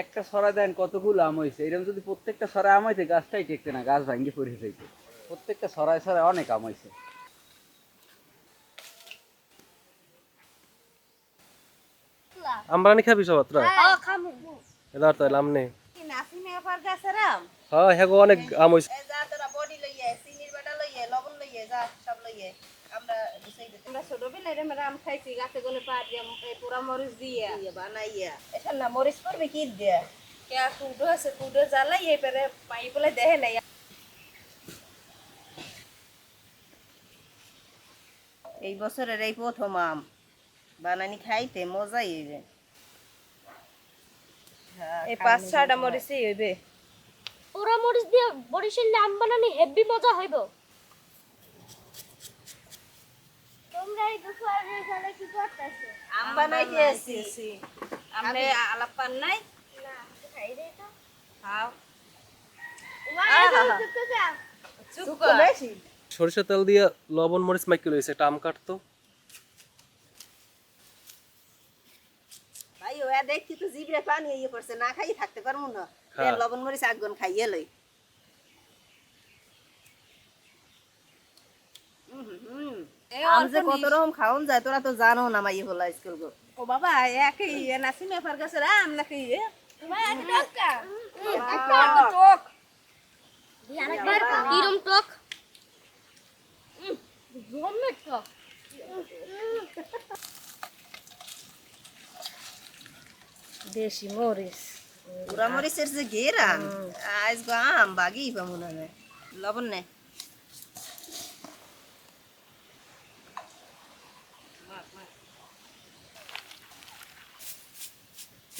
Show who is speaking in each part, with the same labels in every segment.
Speaker 1: একটা সরা দেন কতগুলো আম হয়েছে এরকম যদি প্রত্যেকটা সরা আম হইতে গাছটাই টেকতে না গাছ ভাঙ্গি পড়ে যাইতে। প্রত্যেকটা সরায় সরায় অনেক আম হয়েছে
Speaker 2: আমবাগানি খাবি সব তোরা
Speaker 3: হ্যাঁ খামু।
Speaker 2: এদার তো এলাম নে।
Speaker 4: আবার গাছেরাম
Speaker 2: হ্যাঁ হ্যাঁ অনেক আম হইছে।
Speaker 4: আমরা গুছাই আমরা আম খাইছি গাছে গলে পা দিয়ে এই পুরা মরিচ দিয়ে। বানাইয়া। এটা না মরিচ করবে কি দিয়ে? কে কুডো আছে কুডো জ্বালাই এই পাই বলে দেহে নাই। এই বছরের এই প্রথম আম। বানানি খাইতে মজাই হইবে এই পাঁচ ছয়টা মরিচই হইবে।
Speaker 3: পুরা মরিচ দিয়ে বরিশাল আম বানানি হেভি মজা হইব তোমরা এই দুপুরে এখানে কি করতেছো
Speaker 4: আম বানাইতে আসি আমনে আলাপ পান নাই?
Speaker 3: না খাই রে তো
Speaker 4: খাও।
Speaker 3: ওয়াই তো যা
Speaker 4: চুপ বেশি।
Speaker 2: সরিষা তেল দিয়ে লবণ মরিচ মাইকে লইছে একটা আম কাটতো।
Speaker 4: ভাই ওয়া দেখছি তো জিবরে পানি ইয়ে করছে না খাই থাকতে পারব না।
Speaker 2: হ্যাঁ।
Speaker 4: লবণ মরিচ আগুন খাইয়ে লই। আম যে কত রকম খাওন যায় তোরা তো জানো না মাই হলো স্কুল গো। ও বাবা একই নাসিমে ফার গাছের আম নাকি
Speaker 3: তোমার এত টাকা
Speaker 4: টক।
Speaker 3: আরেকবার কিরম টক? জমে টক
Speaker 4: দেশি মরিচ। পুরা মরিচের যে গেরাম আজ গো আম বাগি পাবো না রে। লবণ নে।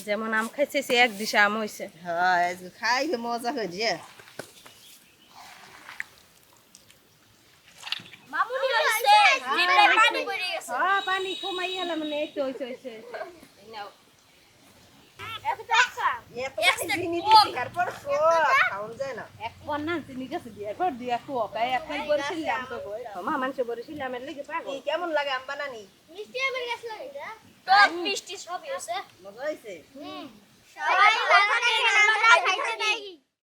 Speaker 5: যেমন আম খাইছে সে এক দিশা আম হয়েছে
Speaker 4: হ্যাঁ খাই মজা হয়ে যে।
Speaker 3: মামুনি হইছে জিভে পানি পড়ে গেছে।
Speaker 5: হ্যাঁ পানি কমাই এলাম মানে এই তো হয়েছে হইছে
Speaker 4: কেমন লাগে আম বানানি?
Speaker 3: মিষ্টি আমের গাছ লাগাইছে টক মিষ্টি সবই আছে।
Speaker 4: মজা হয়েছে
Speaker 3: সবাই খাইতে